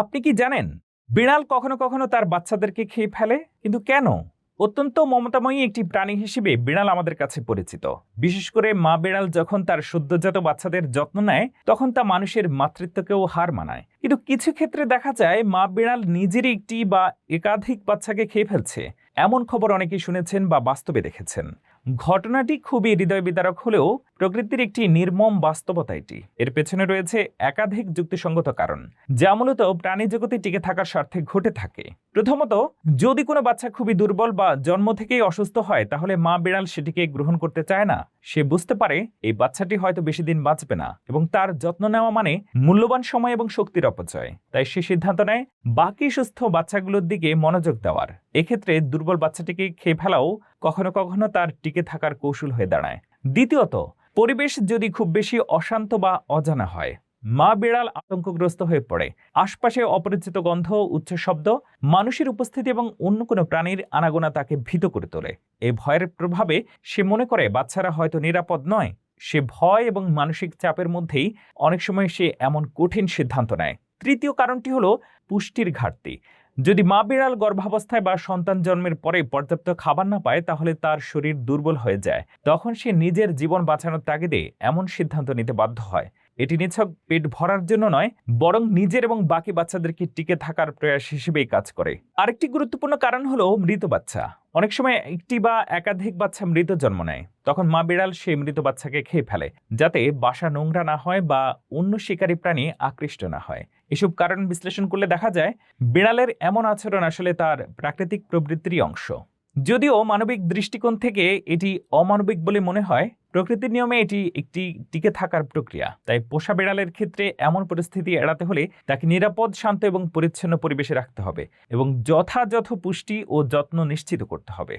আপনি কি জানেন, বিড়াল কখনো কখনো তার বাচ্চাদেরকে খেয়ে ফেলে? কিন্তু কেন? অত্যন্ত মমতাময়ী একটি প্রাণী হিসেবে বিড়াল আমাদের কাছে পরিচিত। বিশেষ করে মা বেড়াল যখন তার সদ্যজাত বাচ্চাদের যত্ন নেয়, তখন তা মানুষের মাতৃত্বকেও হার মানায়। কিন্তু কিছু ক্ষেত্রে দেখা যায়, মা বেড়াল নিজেরই একটি বা একাধিক বাচ্চাকে খেয়ে ফেলছে। এমন খবর অনেকেই শুনেছেন বা বাস্তবে দেখেছেন। ঘটনাটি খুবই হৃদয় বিদারক হলেও প্রকৃতির একটি নির্মম বাস্তবতা এটি। এর পেছনে রয়েছে একাধিক যুক্তিসঙ্গত কারণ, যা মূলত প্রাণী জগতে টিকে থাকার স্বার্থে ঘটে থাকে। প্রথমত, যদি কোনো বাচ্চা খুবই দুর্বল বা জন্ম থেকেই অসুস্থ হয়, তাহলে মা বিড়াল সেটিকে গ্রহণ করতে চায় না। সে বুঝতে পারে এই বাচ্চাটি হয়তো বেশি দিন বাঁচবে না এবং তার যত্ন নেওয়া মানে মূল্যবান সময় এবং শক্তির অপচয়। তাই সে সিদ্ধান্ত নেয় বাকি সুস্থ বাচ্চাগুলোর দিকে মনোযোগ দেওয়ার। এক্ষেত্রে দুর্বল বাচ্চাটিকে খেয়ে ফেলাও কখনো কখনো তার টিকে থাকার কৌশল হয়ে দাঁড়ায়। দ্বিতীয়ত, পরিবেশ যদি খুব বেশি অশান্ত বা অজানা হয় মা বিড়াল আতঙ্কগ্রস্ত হয়ে পড়ে। আশপাশে অপরিচিত গন্ধ, উচ্চ শব্দ, মানুষের উপস্থিতি এবং অন্য কোনো প্রাণীর আনাগোনা তাকে ভীত করে তোলে। এই ভয়ের প্রভাবে সে মনে করে, বাচ্চারা হয়তো নিরাপদ নয়। সে ভয় এবং মানসিক চাপের মধ্যেই অনেক সময় সে এমন কঠিন সিদ্ধান্ত নেয়। তৃতীয় কারণটি হলো পুষ্টির ঘাটতি। যদি মা বিড়াল গর্ভাবস্থায় বা সন্তান জন্মের পরে পর্যাপ্ত খাবার না পায়, তাহলে তার শরীর দুর্বল হয়ে যায়। তখন সে নিজের জীবন বাঁচানোর তাগিদে এমন সিদ্ধান্ত নিতে বাধ্য হয়। এটি নিছক পেট ভরার জন্য নয়, বরং নিজের এবং বাকি বাচ্চাদেরকে টিকে থাকার প্রয়াস হিসেবেই কাজ করে। আরেকটি গুরুত্বপূর্ণ কারণ হলো মৃত বাচ্চা। অনেক সময় একটি বা একাধিক বাচ্চা মৃত জন্ম নেয়। তখন মা বিড়াল সেই মৃত বাচ্চাকে খেয়ে ফেলে, যাতে বাসা নোংরা না হয় বা অন্য শিকারী প্রাণী আকৃষ্ট না হয়। এসব কারণ বিশ্লেষণ করলে দেখা যায়, বিড়ালের এমন আচরণ আসলে তার প্রাকৃতিক প্রবৃত্তির অংশ। যদিও মানবিক দৃষ্টিকোণ থেকে এটি অমানবিক বলে মনে হয় প্রকৃতির নিয়মে এটি একটি টিকে থাকার প্রক্রিয়া। তাই পোষা বিড়ালের ক্ষেত্রে এমন পরিস্থিতি এড়াতে হলে তাকে নিরাপদ, শান্ত এবং পরিচ্ছন্ন পরিবেশে রাখতে হবে এবং যথাযথ পুষ্টি ও যত্ন নিশ্চিত করতে হবে।